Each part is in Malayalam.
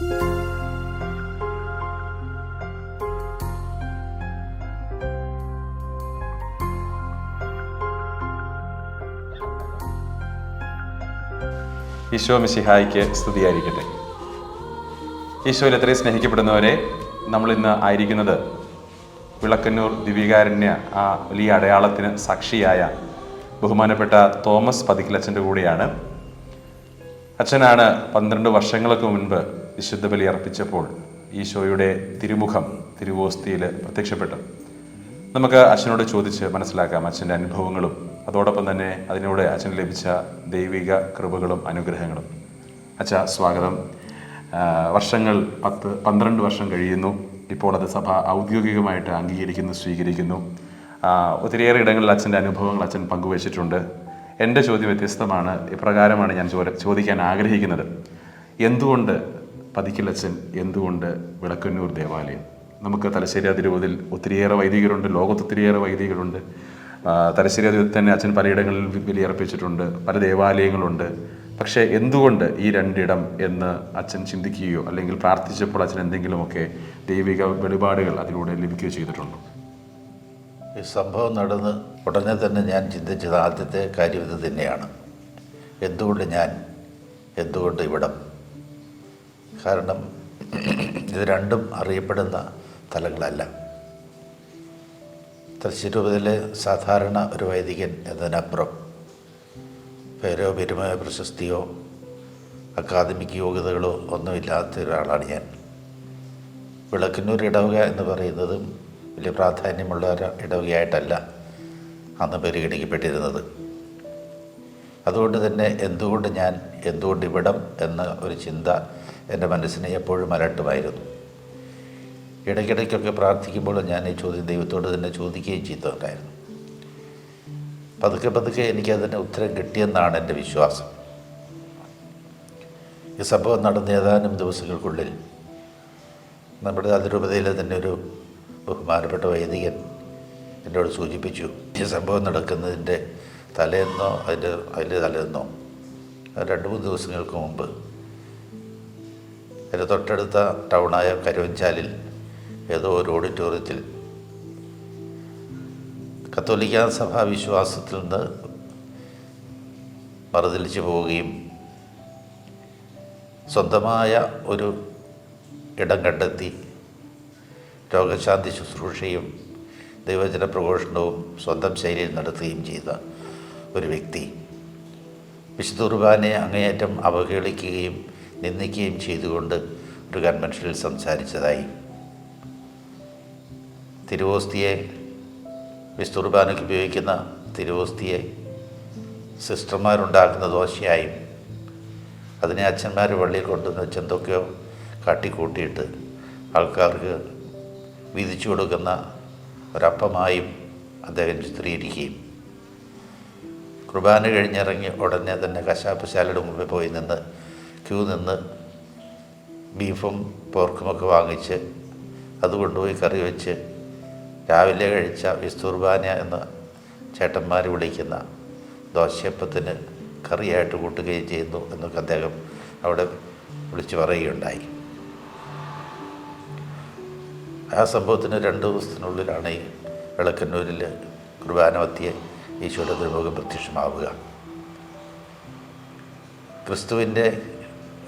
ഈശോ മിശിഹായിക്ക് സ്തുതിയായിരിക്കട്ടെ. ഈശോയിൽ എത്രയും സ്നേഹിക്കപ്പെടുന്നവരെ നമ്മൾ ഇന്ന് ആയിരിക്കുന്നത് വിളക്കന്നൂർ ദിവികാരണ്യ ആ വലിയ അടയാളത്തിന് സാക്ഷിയായ ബഹുമാനപ്പെട്ട തോമസ് പതിക്കിലച്ഛന്റെ കൂടെയാണ്. അച്ഛനാണ് പന്ത്രണ്ട് വർഷങ്ങൾക്ക് മുൻപ് വിശുദ്ധ ബലി അർപ്പിച്ചപ്പോൾ ഈശോയുടെ തിരുമുഖം തിരുവോസ്തിയിൽ പ്രത്യക്ഷപ്പെട്ടു. നമുക്ക് അച്ഛനോട് ചോദിച്ച് മനസ്സിലാക്കാം അച്ഛന്റെ അനുഭവങ്ങളും അതോടൊപ്പം തന്നെ അതിനോട് അച്ഛന് ലഭിച്ച ദൈവിക കൃപകളും അനുഗ്രഹങ്ങളും. അച്ഛ സ്വാഗതം. വർഷങ്ങൾ പത്ത് പന്ത്രണ്ട് വർഷം കഴിയുന്നു. ഇപ്പോൾ അത് സഭ ഔദ്യോഗികമായിട്ട് അംഗീകരിക്കുന്നു സ്വീകരിക്കുന്നു. ഒത്തിരിയേറെ ഇടങ്ങളിൽ അച്ഛന്റെ അനുഭവങ്ങൾ അച്ഛൻ പങ്കുവച്ചിട്ടുണ്ട്. എന്റെ ചോദ്യം വ്യത്യസ്തമാണ്. ഇപ്രകാരമാണ് ഞാൻ ചോദിക്കാൻ ആഗ്രഹിക്കുന്നത്. എന്തുകൊണ്ട് പതിക്കലച്ഛൻ എന്തുകൊണ്ട് വിളക്കന്നൂർ ദേവാലയം? നമുക്ക് തലശ്ശേരി അതിരൂപതിൽ ഒത്തിരിയേറെ വൈദികരുണ്ട് ലോകത്ത് ഒത്തിരിയേറെ വൈദികരുണ്ട്. തലശ്ശേരി അതിരൂപത്തിൽ തന്നെ അച്ഛൻ പലയിടങ്ങളിൽ വിലയർപ്പിച്ചിട്ടുണ്ട് പല ദേവാലയങ്ങളുണ്ട്. പക്ഷേ എന്തുകൊണ്ട് ഈ രണ്ടിടം എന്ന് അച്ഛൻ ചിന്തിക്കുകയോ അല്ലെങ്കിൽ പ്രാർത്ഥിച്ചപ്പോൾ അച്ഛൻ എന്തെങ്കിലുമൊക്കെ ദൈവിക വെളിപാടുകൾ അതിലൂടെ ലഭിക്കുകയോ ചെയ്തിട്ടുണ്ടോ? ഈ സംഭവം നടന്ന് ഉടനെ തന്നെ ഞാൻ ചിന്തിച്ചത് ആദ്യത്തെ കാര്യം ഇത് തന്നെയാണ്. എന്തുകൊണ്ട് ഞാൻ എന്തുകൊണ്ട് ഇവിടം? കാരണം ഇത് രണ്ടും അറിയപ്പെടുന്ന സ്ഥലങ്ങളല്ല തൃശ്ശൂരൂപതിലെ സാധാരണ ഒരു വൈദികൻ എന്നതിനപ്പുറം പേരോ പെരുമയോ പ്രശസ്തിയോ അക്കാദമിക് യോഗ്യതകളോ ഒന്നുമില്ലാത്ത ഒരാളാണ് ഞാൻ. വിളക്കിനൂർ ഇടവക എന്ന് പറയുന്നതും വലിയ പ്രാധാന്യമുള്ള ഒരു ഇടവകയായിട്ടല്ല അന്ന് പരിഗണിക്കപ്പെട്ടിരുന്നത്. അതുകൊണ്ട് തന്നെ എന്തുകൊണ്ട് ഞാൻ എന്തുകൊണ്ട് ഇവിടം എന്ന ഒരു ചിന്ത എന്റെ മനസ്സിനെ എപ്പോഴും അലട്ടുമായിരുന്നു. ഇടയ്ക്കിടയ്ക്കൊക്കെ പ്രാർത്ഥിക്കുമ്പോൾ ഞാൻ ഈ ചോദ്യം ദൈവത്തോട് തന്നെ ചോദിക്കുകയും ചെയ്തിട്ടുണ്ടായിരുന്നു പതുക്കെ പതുക്കെ എനിക്കതിന് ഉത്തരം കിട്ടിയെന്നാണ് എന്റെ വിശ്വാസം. ഈ സംഭവം നടന്ന ഏതാനും ദിവസങ്ങൾക്കുള്ളിൽ നമ്മുടെ അതിരൂപതയിലെ തന്നെ ഒരു ബഹുമാനപ്പെട്ട വൈദികൻ എന്നോട് സൂചിപ്പിച്ചു ഈ സംഭവം നടക്കുന്നതിന്റെ തലേന്നോ അതിന്റെ അതിന്റെ തലേന്നോ രണ്ട് മൂന്ന് ദിവസങ്ങൾക്ക് മുമ്പ് എന്റെ തൊട്ടടുത്ത ടൗണായ കരുവഞ്ചാലിൽ ഏതോ ഒരു ഓഡിറ്റോറിയത്തിൽ കത്തോലിക്ക സഭാ വിശ്വാസത്തിൽ നിന്ന് മറുതലിച്ചു പോവുകയും സ്വന്തമായ ഒരു ഇടം കണ്ടെത്തി രോഗശാന്തി ശുശ്രൂഷയും ദൈവജന പ്രഘോഷണവും സ്വന്തം ശൈലിയിൽ നടത്തുകയും ചെയ്ത ഒരു വ്യക്തി. വിശുദ്ധ കുർബാനയെ അങ്ങേയറ്റം അവഹേളിക്കുകയും നിന്ദിക്കുകയും ചെയ്തുകൊണ്ട് ഒരു കൺവെൻഷനിൽ സംസാരിച്ചതായി. തിരുവോസ്തിയെ വിശുദ്ധ കുർബാനയ്ക്ക് ഉപയോഗിക്കുന്ന തിരുവോസ്തിയെ സിസ്റ്റർമാരുണ്ടാക്കുന്ന ദോശയായും അതിനെ അച്ഛന്മാർ പള്ളിയിൽ കൊണ്ടുവന്ന് വെച്ച് എന്തൊക്കെയോ കാട്ടിക്കൂട്ടിയിട്ട് ആൾക്കാർക്ക് വീതിച്ചു കൊടുക്കുന്ന ഒരപ്പമായും അദ്ദേഹം ചിത്രീകരിക്കുകയും കുർബാന കഴിഞ്ഞിറങ്ങി ഉടനെ തന്നെ കശാപ്പ് ശാലയുടെ മുമ്പിൽ പോയി നിന്ന് ക്യൂ നിന്ന് ബീഫും പോർക്കുമൊക്കെ വാങ്ങിച്ച് അത് കൊണ്ടുപോയി കറി വെച്ച് രാവിലെ കഴിച്ച വിസ്തുർബാന എന്ന ചേട്ടന്മാർ വിളിക്കുന്ന ദോശയപ്പത്തിന് കറിയായിട്ട് കൂട്ടുകയും ചെയ്യുന്നു എന്നൊക്കെ അദ്ദേഹം അവിടെ വിളിച്ചു പറയുകയുണ്ടായി. ആ സംഭവത്തിന് രണ്ട് ദിവസത്തിനുള്ളിലാണ് ഈ വിളക്കന്നൂരിൽ കുർബാനവത്തിയെ ഈശോയുടെ തിരുമുഖം പ്രത്യക്ഷമാവുക. ക്രിസ്തുവിന്റെ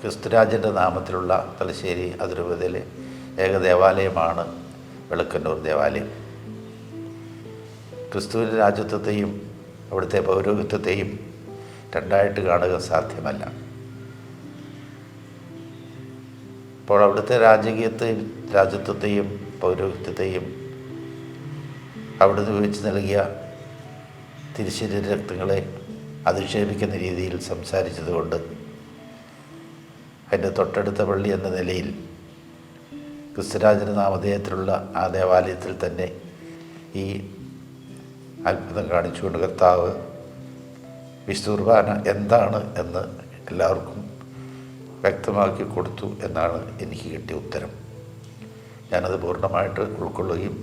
ക്രിസ്തുരാജന്റെ നാമത്തിലുള്ള തലശ്ശേരി അതിരൂപതയിലെ ഏക ദേവാലയമാണ് വെളുക്കന്നൂർ ദേവാലയം. ക്രിസ്തുവിന്റെ രാജ്യത്വത്തെയും അവിടുത്തെ പൗരോഹിത്വത്തെയും രണ്ടായിട്ട് കാണുക സാധ്യമല്ല. അപ്പോൾ അവിടുത്തെ രാജകീയത്തെയും രാജ്യത്വത്തെയും പൗരോഹിത്യത്തെയും അവിടുന്ന് ഉപയോഗിച്ച് നൽകിയ തിരിശരീര രക്തങ്ങളെ അധിക്ഷേപിക്കുന്ന രീതിയിൽ സംസാരിച്ചതുകൊണ്ട് അതിന്റെ തൊട്ടടുത്ത പള്ളി എന്ന നിലയിൽ ക്രിസ്തുരാജന നാമധേയത്തിലുള്ള ആ ദേവാലയത്തിൽ തന്നെ ഈ അത്ഭുതം കാണിച്ചുകൊണ്ട് കർത്താവ് വിശുദ്ധുർബാന എന്താണ് എന്ന് എല്ലാവർക്കും വ്യക്തമാക്കി കൊടുത്തു എന്നാണ് എനിക്ക് കിട്ടിയ ഉത്തരം. ഞാനത് പൂർണമായിട്ട് ഉൾക്കൊള്ളുകയും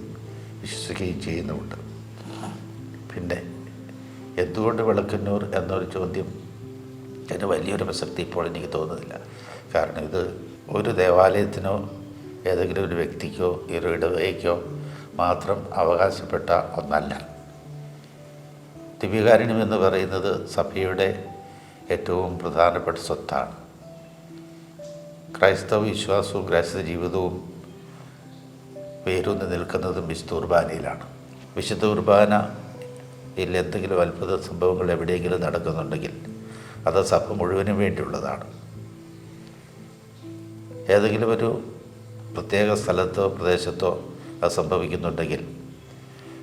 വിശ്വസിക്കുകയും ചെയ്യുന്നുമുണ്ട്. പിന്നെ എന്തുകൊണ്ട് വിളക്കന്നൂർ എന്നൊരു ചോദ്യം അതിന് വലിയൊരു പ്രസക്തി ഇപ്പോൾ എനിക്ക് തോന്നുന്നില്ല. കാരണം ഇത് ഒരു ദേവാലയത്തിനോ ഏതെങ്കിലും ഒരു വ്യക്തിക്കോ ഒരു ഇടവകയ്ക്കോ മാത്രം അവകാശപ്പെട്ട ഒന്നല്ല. ദിവ്യകാരുണ്യം എന്ന് പറയുന്നത് സഭയുടെ ഏറ്റവും പ്രധാനപ്പെട്ട സ്വത്താണ്. ക്രൈസ്തവ വിശ്വാസവും ക്രൈസ്തവ ജീവിതവും വേരൂന്നി നിൽക്കുന്നതും വിശുദ്ധ കുർബാനയിലാണ്. വിശുദ്ധ കുർബാനയിൽ എന്തെങ്കിലും അത്ഭുത സംഭവങ്ങൾ എവിടെയെങ്കിലും നടക്കുന്നുണ്ടെങ്കിൽ അത് സഭ മുഴുവനും വേണ്ടിയുള്ളതാണ്. ഏതെങ്കിലും ഒരു പ്രത്യേക സ്ഥലത്തോ പ്രദേശത്തോ അത് സംഭവിക്കുന്നുണ്ടെങ്കിൽ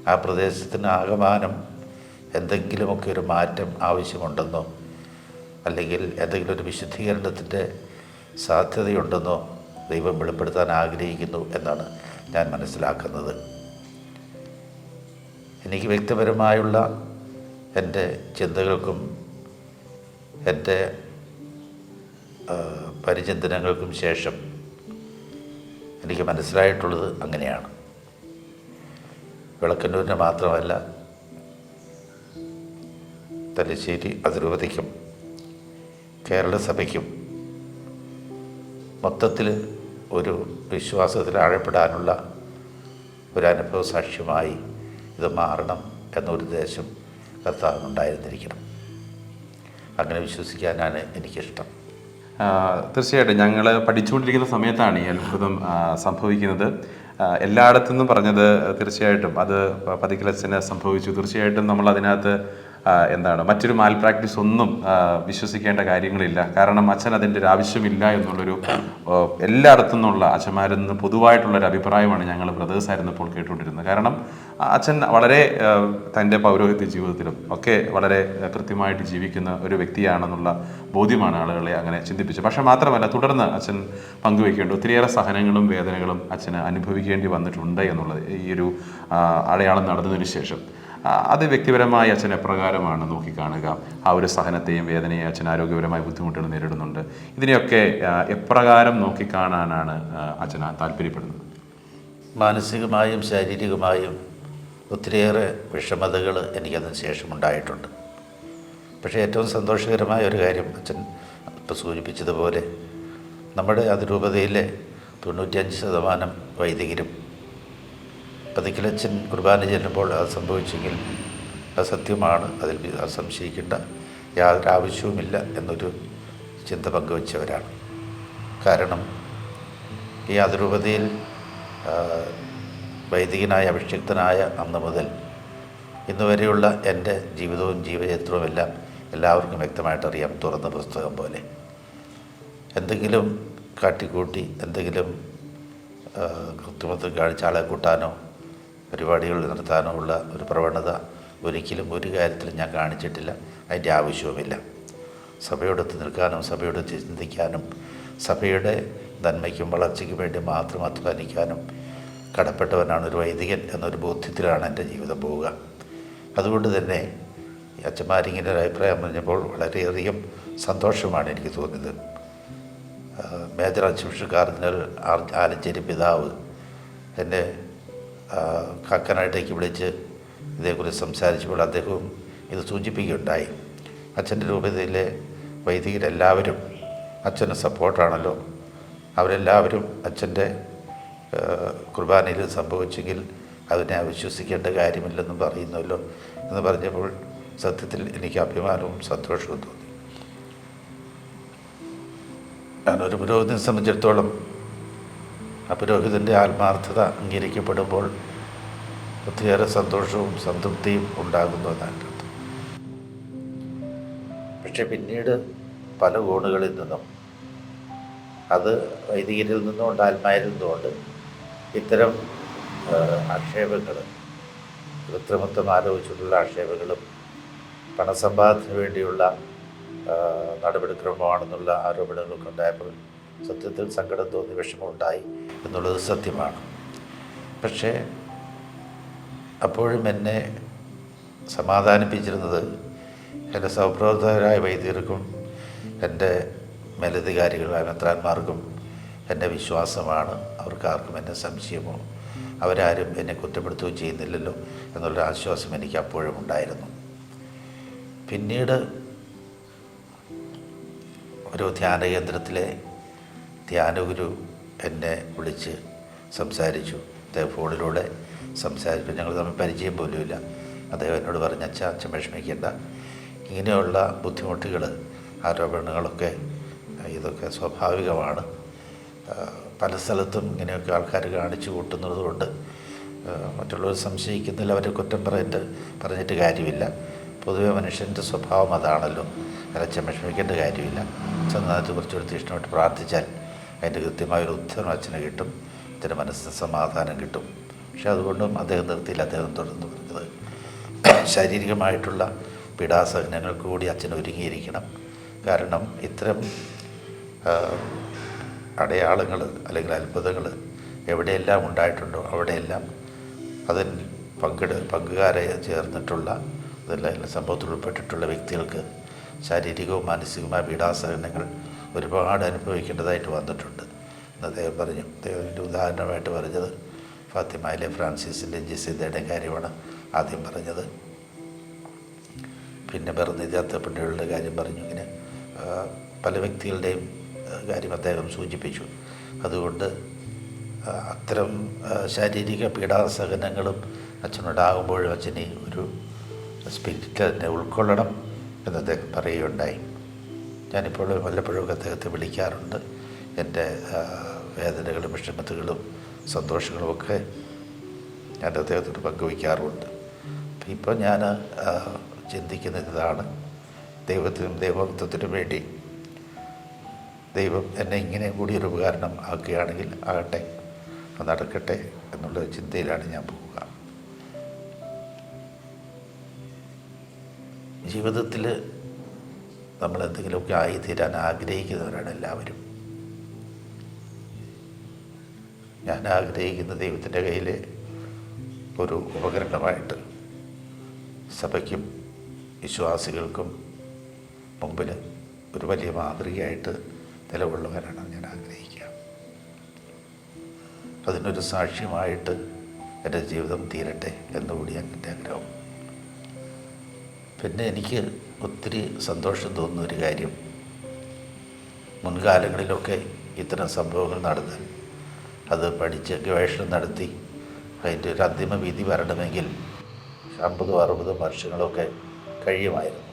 ആ പ്രദേശത്തിന് ആകമാനം എന്തെങ്കിലുമൊക്കെ ഒരു മാറ്റം ആവശ്യമുണ്ടെന്നോ അല്ലെങ്കിൽ എന്തെങ്കിലും ഒരു വിശുദ്ധീകരണത്തിന്റെ സാധ്യതയുണ്ടെന്നോ ദൈവം വെളിപ്പെടുത്താൻ ആഗ്രഹിക്കുന്നു എന്നാണ് ഞാൻ മനസ്സിലാക്കുന്നത്. എനിക്ക് വ്യക്തിപരമായുള്ള എന്റെ ചിന്തകൾക്കും എന്റെ പരിചിന്തനങ്ങൾക്കും ശേഷം എനിക്ക് മനസ്സിലായിട്ടുള്ളത് അങ്ങനെയാണ്. വിളക്കന്നൂരിന് മാത്രമല്ല തലശ്ശേരി അതിരൂപതയ്ക്കും കേരള സഭയ്ക്കും മൊത്തത്തിൽ ഒരു വിശ്വാസത്തിൽ ആഴപ്പെടാനുള്ള ഒരു അനുഭവ സാക്ഷ്യമായി ഇത് മാറണം എന്നൊരു ദേശം കർത്താവിനുണ്ടായിരുന്നിരിക്കണം. അങ്ങനെ വിശ്വസിക്കാനാണ് എനിക്കിഷ്ടം. തീർച്ചയായിട്ടും ഞങ്ങൾ പഠിച്ചുകൊണ്ടിരിക്കുന്ന സമയത്താണ് ഈ അത്ഭുതം സംഭവിക്കുന്നത്. എല്ലായിടത്തുനിന്നും നിന്നും പറഞ്ഞത് തീർച്ചയായിട്ടും അത് പതിക്കലച്ചന് സംഭവിച്ചു. തീർച്ചയായിട്ടും നമ്മൾ അതിനകത്ത് എന്താണ് മറ്റൊരു മാൽ പ്രാക്ടീസ് ഒന്നും വിശ്വസിക്കേണ്ട കാര്യങ്ങളില്ല. കാരണം അച്ഛൻ അതിന്റെ ഒരു ആവശ്യമില്ല എന്നുള്ളൊരു എല്ലായിടത്തു നിന്നുള്ള അച്ഛന്മാരിൽ നിന്ന് പൊതുവായിട്ടുള്ളൊരു അഭിപ്രായമാണ് ഞങ്ങൾ ബ്രദേഴ്സ് ആയിരുന്നപ്പോൾ കേട്ടുകൊണ്ടിരുന്നത്. കാരണം അച്ഛൻ വളരെ തന്റെ പൗരോഹിത്യ ജീവിതത്തിലും ഒക്കെ വളരെ കൃത്യമായിട്ട് ജീവിക്കുന്ന ഒരു വ്യക്തിയാണെന്നുള്ള ബോധ്യമാണ് ആളുകളെ അങ്ങനെ ചിന്തിപ്പിച്ചത്. പക്ഷെ മാത്രമല്ല തുടർന്ന് അച്ഛൻ പങ്കുവയ്ക്കേണ്ട ഒത്തിരിയേറെ സഹനങ്ങളും വേദനകളും അച്ഛന് അനുഭവിക്കേണ്ടി വന്നിട്ടുണ്ട് എന്നുള്ളത് ഈ ഒരു അടയാളം നടന്നതിന് ശേഷം. അത് വ്യക്തിപരമായി അച്ഛൻ എപ്രകാരമാണ് നോക്കിക്കാണുക. ആ ഒരു സഹനത്തെയും വേദനയെയും അച്ഛൻ ആരോഗ്യപരമായ ബുദ്ധിമുട്ടുകൾ നേരിടുന്നുണ്ട്. ഇതിനെയൊക്കെ എപ്രകാരം നോക്കിക്കാണാനാണ് അച്ഛന താല്പര്യപ്പെടുന്നത്? മാനസികമായും ശാരീരികമായും ഒത്തിരിയേറെ വിഷമതകൾ എനിക്കതിന് ശേഷം ഉണ്ടായിട്ടുണ്ട് പക്ഷേ ഏറ്റവും സന്തോഷകരമായ ഒരു കാര്യം അച്ഛൻ ഇപ്പോൾ സൂചിപ്പിച്ചതുപോലെ നമ്മുടെ അതിരൂപതയിലെ തൊണ്ണൂറ്റിയഞ്ച് ശതമാനം വൈദികരും പതിക്കിലച്ഛൻ കുർബാന ചെല്ലുമ്പോൾ അത് സംഭവിച്ചെങ്കിൽ അത് സത്യമാണ് അതിൽ സംശയിക്കേണ്ട യാതൊരു ആവശ്യവുമില്ല എന്നൊരു ചിന്ത പങ്കുവച്ചവരാണ്. കാരണം ഈ അതിരൂപതയിൽ വൈദികനായ അഭിഷിക്തനായ അന്ന് മുതൽ ഇന്ന് വരെയുള്ള എന്റെ ജീവിതവും ജീവചരിത്രവും എല്ലാം എല്ലാവർക്കും വ്യക്തമായിട്ട് അറിയാം തുറന്ന പുസ്തകം പോലെ. എന്തെങ്കിലും കാട്ടിക്കൂട്ടി എന്തെങ്കിലും കൃത്രിമത്വം കാണിച്ച ആളെ കൂട്ടാനോ പരിപാടികൾ നടത്താനോ ഉള്ള ഒരു പ്രവണത ഒരിക്കലും ഒരു കാര്യത്തിലും ഞാൻ കാണിച്ചിട്ടില്ല. അതിന്റെ ആവശ്യവുമില്ല. സഭയോടൊത്ത് നിൽക്കാനും സഭയോടൊത്ത് ചിന്തിക്കാനും സഭയുടെ നന്മയ്ക്കും വളർച്ചയ്ക്കും വേണ്ടി മാത്രം അധ്വാനിക്കാനും കടപ്പെട്ടവനാണ് ഒരു വൈദികൻ എന്നൊരു ബോധ്യത്തിലാണ് എന്റെ ജീവിതം പോവുക. അതുകൊണ്ട് തന്നെ അച്ഛന്മാരിങ്ങനെ ഒരു അഭിപ്രായം പറഞ്ഞപ്പോൾ വളരെയധികം സന്തോഷമാണ് എനിക്ക് തോന്നിയത്. മേജർ അച്ഛൻ കാർദിനൽ ആലഞ്ചേരി പിതാവ് എന്നെ ആ, കാക്കനാട്ടേക്ക് വിളിച്ച് ഇതേക്കുറിച്ച് സംസാരിച്ചപ്പോൾ അദ്ദേഹവും ഇത് സൂചിപ്പിക്കുകയുണ്ടായി. അച്ഛന്റെ രൂപതയിലെ വൈദികരെല്ലാവരും അച്ഛന് സപ്പോർട്ടാണല്ലോ. അവരെല്ലാവരും അച്ഛന്റെ കുർബാനയിൽ സംഭവിച്ചെങ്കിൽ അതിനെ അവിശ്വസിക്കേണ്ട കാര്യമില്ലെന്ന് പറയുന്നല്ലോ എന്ന് പറഞ്ഞപ്പോൾ സത്യത്തിൽ എനിക്ക് അഭിമാനവും സന്തോഷവും തോന്നി. ഞാനൊരു പുരോഹിതനെ സംബന്ധിച്ചിടത്തോളം ആ പുരോഹിതന്റെ ആത്മാർത്ഥത അംഗീകരിക്കപ്പെടുമ്പോൾ ഒത്തിരിയേറെ സന്തോഷവും സംതൃപ്തിയും ഉണ്ടാകുന്നു എന്നാണ് അർത്ഥം. പക്ഷെ പിന്നീട് പല കോണുകളിൽ നിന്നും അത് വൈദികരിൽ നിന്നുകൊണ്ട് ആത്മാരിൽ നിന്നുകൊണ്ട് ഇത്തരം ആക്ഷേപങ്ങൾ കൃത്രിമത്വം ആലോചിച്ചിട്ടുള്ള ആക്ഷേപങ്ങളും പണസമ്പാദത്തിന് വേണ്ടിയുള്ള നടപടിക്രമമാണെന്നുള്ള ആരോപണങ്ങളൊക്കെ ഉണ്ടായപ്പോൾ സത്യത്തിൽ സങ്കടം തോന്നി വിഷമമുണ്ടായി എന്നുള്ളത് സത്യമാണ്. പക്ഷേ അപ്പോഴും എന്നെ സമാധാനിപ്പിച്ചിരുന്നത് എന്റെ സഹപ്രവർത്തകരായ വൈദികർക്കും എന്റെ മേലധികാരികളായ മെത്രാന്മാർക്കും എന്റെ വിശ്വാസമാണ്. അവർക്കാർക്കും എന്നെ സംശയമോ അവരാരും എന്നെ കുറ്റപ്പെടുത്തുകയും ചെയ്യുന്നില്ലല്ലോ എന്നുള്ളൊരു ആശ്വാസം എനിക്ക് അപ്പോഴും ഉണ്ടായിരുന്നു. പിന്നീട് ഒരു ധ്യാന കേന്ദ്രത്തിലെ ധ്യാനഗുരു എന്നെ വിളിച്ച് സംസാരിച്ചു. അദ്ദേഹം ഫോണിലൂടെ സംസാരിച്ചു. ഞങ്ങൾ തമ്മിൽ പരിചയം പോലുമില്ല. അദ്ദേഹം എന്നോട് പറഞ്ഞ അച്ഛ അച്ഛൻ വിഷമിക്കേണ്ട. ഇങ്ങനെയുള്ള ബുദ്ധിമുട്ടുകൾ ആരോപണങ്ങളൊക്കെ ഇതൊക്കെ സ്വാഭാവികമാണ്. പല സ്ഥലത്തും ഇങ്ങനെയൊക്കെ ആൾക്കാർ കാണിച്ചു കൂട്ടുന്നത് കൊണ്ട് മറ്റുള്ളവർ സംശയിക്കുന്നില്ല അവരെ കുറ്റം പറഞ്ഞിട്ട് പറഞ്ഞിട്ട് കാര്യമില്ല. പൊതുവെ മനുഷ്യന്റെ സ്വഭാവം അതാണല്ലോ. അച്ഛൻ വിഷമിക്കേണ്ട കാര്യമില്ല. ചെന്നാൽ കുറച്ചുകൂടി തീഷ്ണമായിട്ട് പ്രാർത്ഥിച്ചാൽ അതിന്റെ കൃത്യമായൊരു ഉത്തരം അച്ഛന് കിട്ടും അച്ഛന്റെ മനസ്സിന് സമാധാനം കിട്ടും. പക്ഷെ അതുകൊണ്ടും അദ്ദേഹം നിർത്തിയില്ല അദ്ദേഹം തുടർന്ന് പറഞ്ഞത്. ശാരീരികമായിട്ടുള്ള പീഡാസഹനങ്ങൾക്ക് കൂടി അച്ഛൻ ഒരുങ്ങിയിരിക്കണം. കാരണം ഇത്തരം അടയാളങ്ങൾ അല്ലെങ്കിൽ അത്ഭുതങ്ങൾ എവിടെയെല്ലാം ഉണ്ടായിട്ടുണ്ടോ അവിടെയെല്ലാം അതിൽ പങ്കെടു പങ്കുകാരെ ചേർന്നിട്ടുള്ള അതെല്ലാം സംഭവത്തിൽ ഉൾപ്പെട്ടിട്ടുള്ള വ്യക്തികൾക്ക് ശാരീരികവും മാനസികവുമായ പീഡാസഹനങ്ങൾ ഒരുപാട് അനുഭവിക്കേണ്ടതായിട്ട് വന്നിട്ടുണ്ട്. അദ്ദേഹം പറഞ്ഞു അദ്ദേഹത്തിന്റെ ഉദാഹരണമായിട്ട് പറഞ്ഞത് ഫാത്തിമയിലെ ഫ്രാൻസിസിന്റെ ജസീദയുടെയും കാര്യമാണ്. ആദ്യം പറഞ്ഞത് പിന്നെ ബർനിജാത്ത പെണ്ണുകളുടെ കാര്യം പറഞ്ഞു. ഇങ്ങനെ പല വ്യക്തികളുടെയും കാര്യം അദ്ദേഹം സൂചിപ്പിച്ചു. അതുകൊണ്ട് അത്തരം ശാരീരിക പീഡാസഹനങ്ങളും അച്ഛനുണ്ടാകുമ്പോഴും അച്ഛനെ ഒരു സ്പിരിറ്റ് അതിനെ ഉൾക്കൊള്ളണം എന്ന് അദ്ദേഹം പറയുകയുണ്ടായി. ഞാനിപ്പോൾ വല്ലപ്പോഴും അദ്ദേഹത്തെ വിളിക്കാറുണ്ട്. എന്റെ വേദനകളും വിഷമത്തുകളും സന്തോഷങ്ങളും ഒക്കെ ഞാൻ അദ്ദേഹത്തോട് പങ്കുവയ്ക്കാറുമുണ്ട്. അപ്പം ഇപ്പോൾ ഞാൻ ചിന്തിക്കുന്ന ഇതാണ് ദൈവത്തിനും ദൈവത്വത്തിനും വേണ്ടി ദൈവം എന്നെ ഇങ്ങനെ കൂടി ഒരു ഉപകരണം ആക്കുകയാണെങ്കിൽ ആകട്ടെ നടക്കട്ടെ എന്നുള്ള ചിന്തയിലാണ് ഞാൻ പോവുക. ജീവിതത്തിൽ നമ്മൾ എന്തെങ്കിലുമൊക്കെ ആയിത്തീരാൻ ആഗ്രഹിക്കുന്നവരാണ് എല്ലാവരും. ഞാൻ ആഗ്രഹിക്കുന്ന ദൈവത്തിന്റെ കയ്യിൽ ഒരു ഉപകരണമായിട്ട് സഭയ്ക്കും വിശ്വാസികൾക്കും മുമ്പിൽ ഒരു വലിയ മാതൃകയായിട്ട് നിലകൊള്ളുവാനാണ് ഞാൻ ആഗ്രഹിക്കുക. അതിനൊരു സാക്ഷ്യമായിട്ട് എന്റെ ജീവിതം തീരട്ടെ എന്നുകൂടിയാണ് എന്റെ ആഗ്രഹം. പിന്നെ എനിക്ക് ഒത്തിരി സന്തോഷം തോന്നുന്ന ഒരു കാര്യം. മുൻകാലങ്ങളിലൊക്കെ ഇത്തരം സംഭവങ്ങൾ നടന്നാൽ അത് പഠിച്ച് ഗവേഷണം നടത്തി അതിന്റെ ഒരു അന്തിമ വിധി വരണമെങ്കിൽ അമ്പതും അറുപതും വർഷങ്ങളൊക്കെ കഴിയുമായിരുന്നു.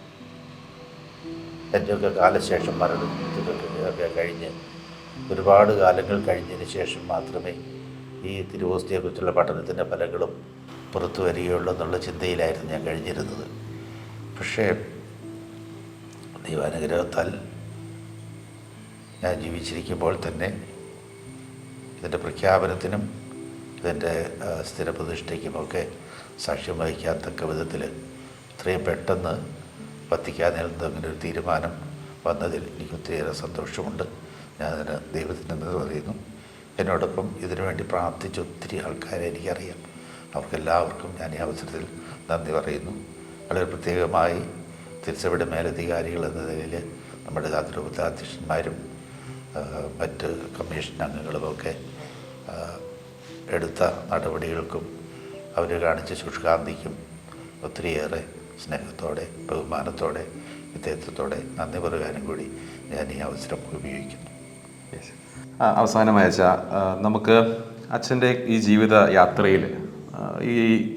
എന്റെയൊക്കെ കാലശേഷം മരണത്തിലൊക്കെ കഴിഞ്ഞ് ഒരുപാട് കാലങ്ങൾ കഴിഞ്ഞതിന് ശേഷം മാത്രമേ ഈ തിരുവോസ്തിയെക്കുറിച്ചുള്ള പഠനത്തിന്റെ ഫലങ്ങളും പുറത്തു വരികയുള്ളൂ എന്നുള്ള ചിന്തയിലായിരുന്നു ഞാൻ കഴിഞ്ഞിരുന്നത്. പക്ഷേ ദൈവാനുഗ്രഹത്താൽ ഞാൻ ജീവിച്ചിരിക്കുമ്പോൾ തന്നെ ഇതിന്റെ പ്രഖ്യാപനത്തിനും ഇതിന്റെ സ്ഥിരപ്രതിഷ്ഠയ്ക്കുമൊക്കെ സാക്ഷ്യം വഹിക്കാൻ തക്ക വിധത്തിൽ ഇത്രയും പെട്ടെന്ന് വത്തിക്കാനിൽ നിന്ന് അങ്ങനെ ഒരു തീരുമാനം വന്നതിൽ എനിക്ക് ഒത്തിരിയേറെ സന്തോഷമുണ്ട്. ഞാനതിന് ദൈവത്തിന്റെ നിന്ന് പറയുന്നു. എന്നോടൊപ്പം ഇതിനു വേണ്ടി പ്രാർത്ഥിച്ച ഒത്തിരി ആൾക്കാരെ എനിക്കറിയാം. അവർക്കെല്ലാവർക്കും ഞാൻ ഈ അവസരത്തിൽ നന്ദി പറയുന്നു. വളരെ പ്രത്യേകമായി തിരിച്ചവിടെ മേലധികാരികൾ എന്ന നിലയിൽ നമ്മുടെ അതിരൂപതാധ്യക്ഷന്മാരും അധ്യക്ഷന്മാരും മറ്റ് കമ്മീഷൻ അംഗങ്ങളുമൊക്കെ എടുത്ത നടപടികൾക്കും അവർ കാണിച്ച ശുഷ്കാന്തിക്കും ഒത്തിരിയേറെ സ്നേഹത്തോടെ ബഹുമാനത്തോടെ വിധേയത്വത്തോടെ നന്ദി പറയാനും കൂടി ഞാൻ ഈ അവസരം ഉപയോഗിക്കുന്നു. അവസാനമായി നമുക്ക് അച്ഛന്റെ ഈ ജീവിത യാത്രയിൽ ഈ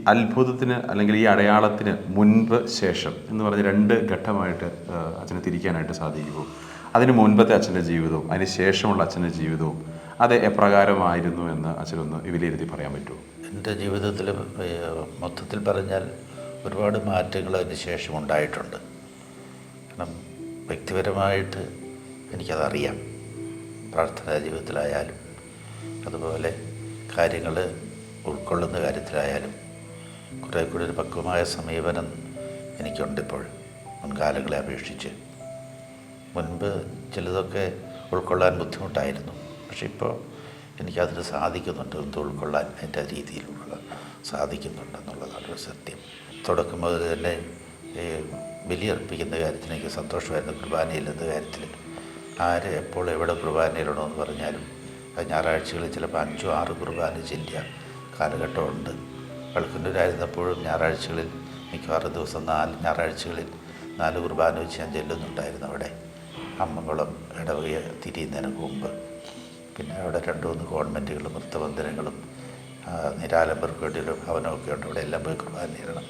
അത്ഭുതത്തിന് അല്ലെങ്കിൽ ഈ അടയാളത്തിന് മുൻപ് ശേഷം എന്ന് പറഞ്ഞ് രണ്ട് ഘട്ടമായിട്ട് അച്ഛനെ തിരിക്കാനായിട്ട് സാധിക്കുമോ? അതിന് മുൻപത്തെ അച്ഛന്റെ ജീവിതവും അതിന് ശേഷമുള്ള അച്ഛന്റെ ജീവിതവും അത് എപ്രകാരമായിരുന്നു എന്ന് അച്ഛനൊന്ന് വിലയിരുത്തി പറയാൻ പറ്റുമോ? എന്റെ ജീവിതത്തിൽ മൊത്തത്തിൽ പറഞ്ഞാൽ ഒരുപാട് മാറ്റങ്ങൾ അതിന് ശേഷം ഉണ്ടായിട്ടുണ്ട്. കാരണം വ്യക്തിപരമായിട്ട് എനിക്കതറിയാം പ്രാർത്ഥനാ ജീവിതത്തിലായാലും അതുപോലെ കാര്യങ്ങൾ ഉൾക്കൊള്ളുന്ന കാര്യത്തിലായാലും കുറേ കൂടി ഒരു പക്വമായ സമീപനം എനിക്കുണ്ടിപ്പോൾ മുൻകാലങ്ങളെ അപേക്ഷിച്ച്. മുൻപ് ചിലതൊക്കെ ഉൾക്കൊള്ളാൻ ബുദ്ധിമുട്ടായിരുന്നു. പക്ഷെ ഇപ്പോൾ എനിക്കതിന് സാധിക്കുന്നുണ്ട്. എന്ത് ഉൾക്കൊള്ളാൻ എന്റെ രീതിയിലുള്ള സാധിക്കുന്നുണ്ടെന്നുള്ളതാണ് ഒരു സത്യം. തുടക്കം മുതൽ തന്നെ ഈ ബലിയർപ്പിക്കുന്ന കാര്യത്തിൽ എനിക്ക് സന്തോഷമായിരുന്നു. എന്ന കാര്യത്തിൽ ആര് എപ്പോൾ എവിടെ കുർബാനയിടണമെന്ന് പറഞ്ഞാലും ഞായറാഴ്ചകളിൽ ചിലപ്പോൾ അഞ്ചോ ആറ് കുർബാന ചെല്ലിയ കാലഘട്ടമുണ്ട്. വെളുക്കുന്നൂരായിരുന്നപ്പോഴും ഞായറാഴ്ചകളിൽ മിക്കവാറും ദിവസം നാല് ഞായറാഴ്ചകളിൽ നാല് കുർബാന വെച്ച് ഞാൻ ചെല്ലുന്നുണ്ടായിരുന്നു അവിടെ. അമ്മകുളം ഇടവകയെ തിരിയുന്നതിന് മുമ്പ്. പിന്നെ അവിടെ രണ്ട് മൂന്ന് ഗവൺമെന്റുകളും വൃത്തബന്ധനങ്ങളും നിരാലംബർക്ക് വേണ്ടിയുള്ള ഭവനമൊക്കെ ഉണ്ട്. അവിടെ എല്ലാം പോയി കുർബാന നേരണം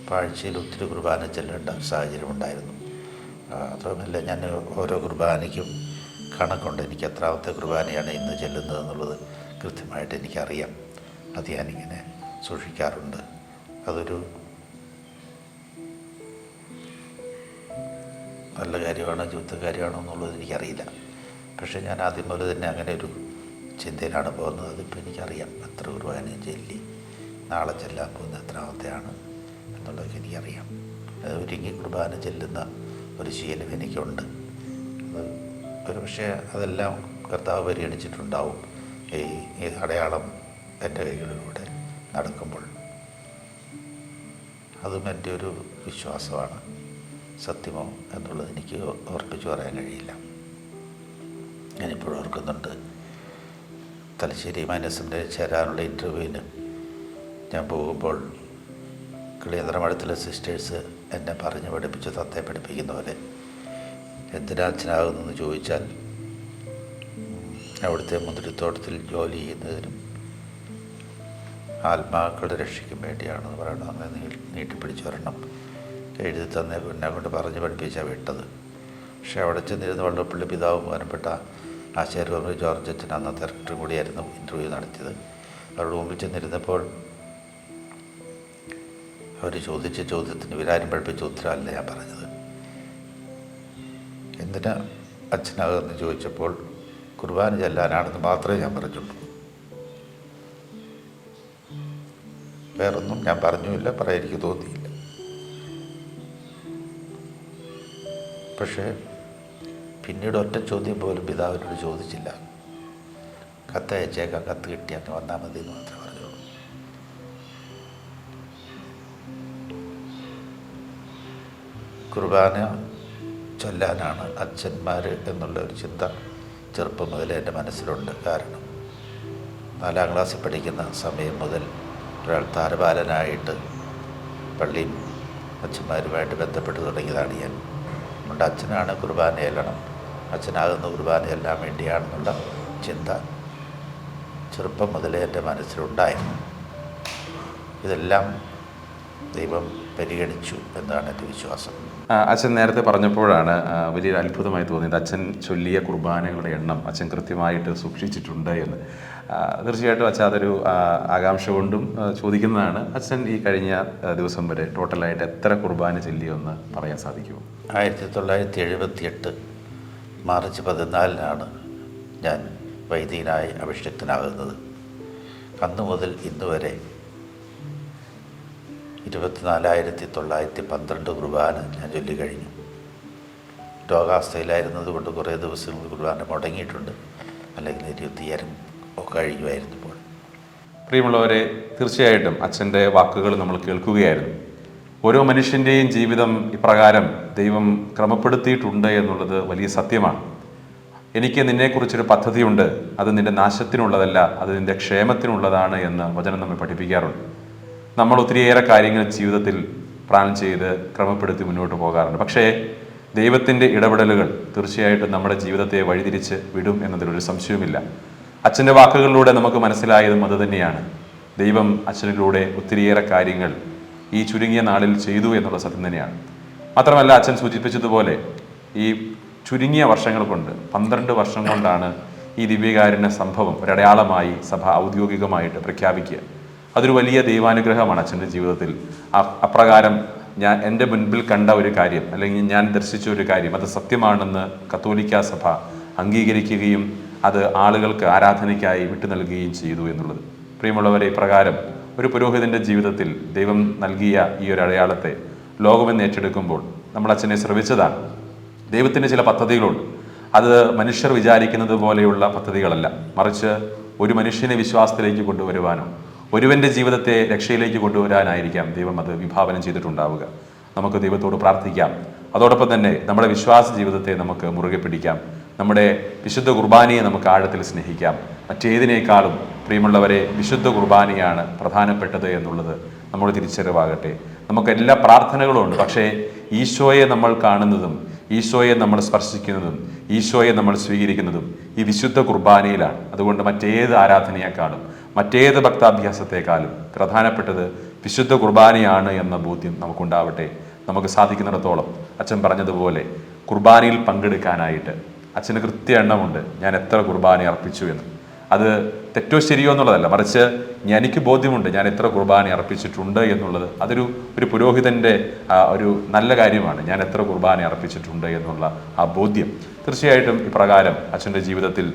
അപ്പോൾ ആഴ്ചയിൽ ഒത്തിരി കുർബാന ചെല്ലേണ്ട സാഹചര്യം ഉണ്ടായിരുന്നു. അതുമല്ല ഞാൻ ഓരോ കുർബാനയ്ക്കും കണക്കുണ്ട്. എനിക്ക് എത്രാമത്തെ കുർബാനയാണ് ഇന്ന് ചെല്ലുന്നത് എന്നുള്ളത് കൃത്യമായിട്ട് എനിക്കറിയാം. അത് സൂക്ഷിക്കാറുണ്ട്. അതൊരു നല്ല കാര്യമാണോ ജീവിത കാര്യമാണോ എന്നുള്ളത് എനിക്കറിയില്ല. പക്ഷേ ഞാൻ ആദ്യം മുതൽ തന്നെ അങ്ങനെ ഒരു ചിന്തയിലാണ് പോകുന്നത്. അതിപ്പോൾ എനിക്കറിയാം എത്ര ഒരു പതിനഞ്ച് ചെല്ലി നാളെ ചെല്ലാൻ പോകുന്ന എത്രാമത്തെയാണ് എന്നുള്ളതൊക്കെ എനിക്കറിയാം. അത് ഒരുങ്ങി കുർബാന ചെല്ലുന്ന ഒരു ശീലം എനിക്കുണ്ട്. അത് ഒരു പക്ഷേ അതെല്ലാം കർത്താവ് പരിഗണിച്ചിട്ടുണ്ടാവും. ഈ അടയാളം എന്റെ കൈകളിലൂടെ നടക്കുമ്പോൾ അതും എന്റെ ഒരു വിശ്വാസമാണ്. സത്യമോ എന്നുള്ളത് എനിക്ക് ഉറപ്പിച്ചു പറയാൻ കഴിയില്ല. ഞാനിപ്പോഴും ഓർക്കുന്നുണ്ട്. തലശ്ശേരി മനസ്സിന്റെ ചേരാനുള്ള ഇന്റർവ്യൂവിന് ഞാൻ പോകുമ്പോൾ കിളിയന്ത്രമഠത്തിലെ സിസ്റ്റേഴ്സ് എന്നെ പറഞ്ഞ് പഠിപ്പിച്ച് തത്തെ പഠിപ്പിക്കുന്നവരെ എന്തിനാ അച്ഛനാകുന്നെന്ന് ചോദിച്ചാൽ അവിടുത്തെ മുന്തിരിത്തോട്ടത്തിൽ ജോലി ചെയ്യുന്നതിനും ആത്മാക്കളുടെ രക്ഷയ്ക്കും വേണ്ടിയാണെന്ന് പറയണം അങ്ങനെ നീ- നീട്ടിപ്പിടിച്ച് വരണം എഴുതി തന്നെ പിന്നെ കൊണ്ട് പറഞ്ഞ് പഠിപ്പിച്ചാൽ വിട്ടത്. പക്ഷേ അവിടെ ചെന്നിരുന്ന വള്ളപ്പള്ളി പിതാവ് ബഹുമാനപ്പെട്ട ആശാര്യ ജോർജ് അച്ഛൻ അന്ന് ഡയറക്ടറും കൂടിയായിരുന്നു ഇന്റർവ്യൂ നടത്തിയത്. അവരുടെ മുമ്പിൽ ചെന്നിരുന്നപ്പോൾ അവർ ചോദിച്ച ചോദ്യത്തിന് വിരാരം പഠിപ്പിച്ച ഉത്തരമല്ല ഞാൻ പറഞ്ഞത്. എന്തിനാ അച്ഛനാകുമെന്ന് ചോദിച്ചപ്പോൾ കുർബാന ചെല്ലാനാണെന്ന് മാത്രമേ ഞാൻ പറഞ്ഞുള്ളൂ. വേറൊന്നും ഞാൻ പറഞ്ഞുമില്ല പറയാൻ എനിക്ക് തോന്നിയില്ല. പക്ഷേ പിന്നീട് ഒറ്റ ചോദ്യം പോലും പിതാവിനോട് ചോദിച്ചില്ല. കത്ത് അയച്ചേക്കാം കത്ത് കിട്ടിയാൽ വന്നാൽ മതി എന്ന് മാത്രമേ പറഞ്ഞുള്ളൂ. കുർബാന ചൊല്ലാനാണ് അച്ഛന്മാർ എന്നുള്ള ഒരു ചിന്ത ചെറുപ്പം മുതലേ എന്റെ മനസ്സിലുണ്ട്. കാരണം നാലാം ക്ലാസ്സിൽ പഠിക്കുന്ന സമയം മുതൽ ഒരാൾ താരപാലനായിട്ട് പള്ളിയും അച്ഛന്മാരുമായിട്ട് ബന്ധപ്പെട്ട് തുടങ്ങിയതാണ് ഞാൻ. അതുകൊണ്ട് അച്ഛനാണ് കുർബാന എല്ലണം. അച്ഛനാകുന്ന കുർബാന എല്ലാം വേണ്ടിയാണെന്നുള്ള ചിന്ത ചെറുപ്പം മുതലേ എന്റെ മനസ്സിലുണ്ടായിരുന്നു ഇതെല്ലാം ദൈവം പരിഗണിച്ചു എന്നാണ് എന്റെ വിശ്വാസം. അച്ഛൻ നേരത്തെ പറഞ്ഞപ്പോഴാണ് വലിയൊരു അത്ഭുതമായി തോന്നിയത്. അച്ഛൻ ചൊല്ലിയ കുർബാനകളുടെ എണ്ണം അച്ഛൻ കൃത്യമായിട്ട് സൂക്ഷിച്ചിട്ടുണ്ട് എന്ന്. തീർച്ചയായിട്ടും അച്ഛൻ അതൊരു ആകാംക്ഷ കൊണ്ടും ചോദിക്കുന്നതാണ്. അച്ഛൻ ഈ കഴിഞ്ഞ ദിവസം വരെ ടോട്ടലായിട്ട് എത്ര കുർബാന ചൊല്ലിയെന്ന് പറയാൻ സാധിക്കുമോ? ആയിരത്തി തൊള്ളായിരത്തി എഴുപത്തിയെട്ട് മാർച്ച് പതിനാലിനാണ് ഞാൻ വൈദികനായി അഭിഷിക്തനാകുന്നത്. അന്നു മുതൽ ഇന്ന് വരെ ഇരുപത്തിനാലായിരത്തി തൊള്ളായിരത്തി പന്ത്രണ്ട് കുർബാന ഞാൻ ചൊല്ലിക്കഴിഞ്ഞു രോഗാവസ്ഥയിലായിരുന്നതുകൊണ്ട് കുറേ ദിവസങ്ങൾ കുർബാന മുടങ്ങിയിട്ടുണ്ട്. അല്ലെങ്കിൽ ഇരുപത്തിയായിരം ഒക്കെ കഴിയുമായിരുന്നു ഇപ്പോൾ. പ്രിയമുള്ളവരെ തീർച്ചയായിട്ടും അച്ഛന്റെ വാക്കുകൾ നമ്മൾ കേൾക്കുകയായിരുന്നു. ഓരോ മനുഷ്യന്റെയും ജീവിതം ഇപ്രകാരം ദൈവം ക്രമപ്പെടുത്തിയിട്ടുണ്ട് എന്നുള്ളത് വലിയ സത്യമാണ്. എനിക്ക് നിന്നെക്കുറിച്ചൊരു പദ്ധതിയുണ്ട്. അത് നിന്റെ നാശത്തിനുള്ളതല്ല അത് നിന്റെ ക്ഷേമത്തിനുള്ളതാണ് എന്ന് വചനം നമ്മെ പഠിപ്പിക്കാറുണ്ട്. നമ്മൾ ഒത്തിരിയേറെ കാര്യങ്ങൾ ജീവിതത്തിൽ പ്ലാൻ ചെയ്ത് ക്രമപ്പെടുത്തി മുന്നോട്ട് പോകാറുണ്ട്. പക്ഷേ ദൈവത്തിന്റെ ഇടപെടലുകൾ തീർച്ചയായിട്ടും നമ്മുടെ ജീവിതത്തെ വഴിതിരിച്ച് വിടും എന്നതിലൊരു സംശയവുമില്ല. അച്ഛന്റെ വാക്കുകളിലൂടെ നമുക്ക് മനസ്സിലായതും അത് തന്നെയാണ്. ദൈവം അച്ഛനിലൂടെ ഒത്തിരിയേറെ കാര്യങ്ങൾ ഈ ചുരുങ്ങിയ നാളിൽ ചെയ്തു എന്നുള്ള സത്യം തന്നെയാണ്. മാത്രമല്ല അച്ഛൻ സൂചിപ്പിച്ചതുപോലെ ഈ ചുരുങ്ങിയ വർഷങ്ങൾ കൊണ്ട് പന്ത്രണ്ട് വർഷം കൊണ്ടാണ് ഈ ദിവ്യകാരുണ്യ സംഭവം ഒരടയാളമായി സഭ ഔദ്യോഗികമായിട്ട് പ്രഖ്യാപിക്കുക. അതൊരു വലിയ ദൈവാനുഗ്രഹമാണ് അച്ഛന്റെ ജീവിതത്തിൽ. അപ്രകാരം ഞാൻ എന്റെ മുൻപിൽ കണ്ട ഒരു കാര്യം അല്ലെങ്കിൽ ഞാൻ ദർശിച്ച ഒരു കാര്യം അത് സത്യമാണെന്ന് കത്തോലിക്ക സഭ അംഗീകരിക്കുകയും അത് ആളുകൾക്ക് ആരാധനയ്ക്കായി വിട്ടു നൽകുകയും ചെയ്തു എന്നുള്ളത്. പ്രിയമുള്ളവരെ പ്രകാരം ഒരു പുരോഹിതന്റെ ജീവിതത്തിൽ ദൈവം നൽകിയ ഈ ഒരു അടയാളത്തെ ലോകമെന്ന് ഏറ്റെടുക്കുമ്പോൾ നമ്മൾ അച്ഛനെ ശ്രമിച്ചതാണ് ദൈവത്തിന്റെ ചില പദ്ധതികളുണ്ട്. അത് മനുഷ്യർ വിചാരിക്കുന്നത് പോലെയുള്ള പദ്ധതികളല്ല. മറിച്ച് ഒരു മനുഷ്യനെ വിശ്വാസത്തിലേക്ക് കൊണ്ടുവരുവാനോ ഒരുവന്റെ ജീവിതത്തെ രക്ഷയിലേക്ക് കൊണ്ടുവരാനായിരിക്കാം ദൈവം അത് വിഭാവനം ചെയ്തിട്ടുണ്ടാവുക. നമുക്ക് ദൈവത്തോട് പ്രാർത്ഥിക്കാം. അതോടൊപ്പം തന്നെ നമ്മുടെ വിശ്വാസ ജീവിതത്തെ നമുക്ക് മുറുകെ പിടിക്കാം. നമ്മുടെ വിശുദ്ധ കുർബാനയെ നമുക്ക് ആഴത്തിൽ സ്നേഹിക്കാം. മറ്റേതിനേക്കാളും പ്രിയമുള്ളവരെ വിശുദ്ധ കുർബാനയാണ് പ്രധാനപ്പെട്ടത് എന്നുള്ളത് നമ്മൾ തിരിച്ചറിവാകട്ടെ. നമുക്ക് എല്ലാ പ്രാർത്ഥനകളും ഉണ്ട്. പക്ഷേ ഈശോയെ നമ്മൾ കാണുന്നതും ഈശോയെ നമ്മൾ സ്പർശിക്കുന്നതും ഈശോയെ നമ്മൾ സ്വീകരിക്കുന്നതും ഈ വിശുദ്ധ കുർബാനയിലാണ്. അതുകൊണ്ട് മറ്റേത് ആരാധനയെക്കാളും മറ്റേത് ഭക്താഭ്യാസത്തെക്കാളും പ്രധാനപ്പെട്ടത് വിശുദ്ധ കുർബാനയാണ് എന്ന ബോധ്യം നമുക്കുണ്ടാവട്ടെ. നമുക്ക് സാധിക്കുന്നിടത്തോളം അച്ഛൻ പറഞ്ഞതുപോലെ കുർബാനയിൽ പങ്കെടുക്കാനായിട്ട്. അച്ഛന് കൃത്യ എണ്ണമുണ്ട്. ഞാൻ എത്ര കുർബാന അർപ്പിച്ചു എന്ന്. അത് തെറ്റോ ശരിയോ എന്നുള്ളതല്ല. മറിച്ച് എനിക്ക് ബോധ്യമുണ്ട് ഞാൻ എത്ര കുർബാന അർപ്പിച്ചിട്ടുണ്ട് എന്നുള്ളത്. അതൊരു ഒരു പുരോഹിതന്റെ ഒരു നല്ല കാര്യമാണ്. ഞാൻ എത്ര കുർബാന അർപ്പിച്ചിട്ടുണ്ട് എന്നുള്ള ആ ബോധ്യം. തീർച്ചയായിട്ടും ഇപ്രകാരം അച്ഛന്റെ ജീവിതത്തിൽ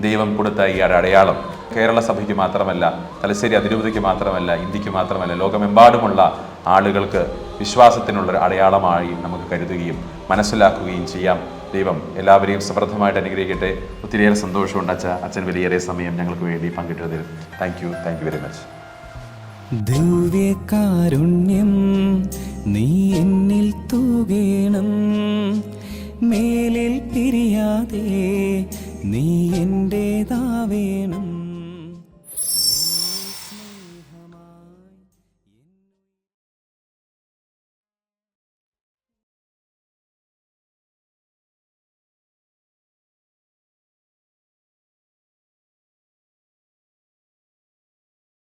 ദൈവം കൊടുത്ത ഈ അടയാളം കേരള സഭയ്ക്ക് മാത്രമല്ല തലശ്ശേരി അതിരൂപതയ്ക്ക് മാത്രമല്ല ഇന്ത്യയ്ക്ക് മാത്രമല്ല ലോകമെമ്പാടുമുള്ള ആളുകൾക്ക് വിശ്വാസത്തിനുള്ള ഒരു അടയാളമായി നമുക്ക് കരുതുകയും മനസ്സിലാക്കുകയും ചെയ്യാം. ദൈവം എല്ലാവരെയും സമൃദ്ധമായിട്ട് അനുഗ്രഹിക്കട്ടെ. ഒത്തിരിയേറെ സന്തോഷമുണ്ട് അച്ഛ. അച്ഛൻ വലിയേറെ സമയം ഞങ്ങൾക്ക് വേണ്ടി പങ്കിട്ടതിൽ. Thank you thank you very much ദിവ്യകാരുണ്യം നീ എന്നിൽ തൂകേണം. മേലിൽ പിരിയാതെ നീ എന്റെതാവേണം.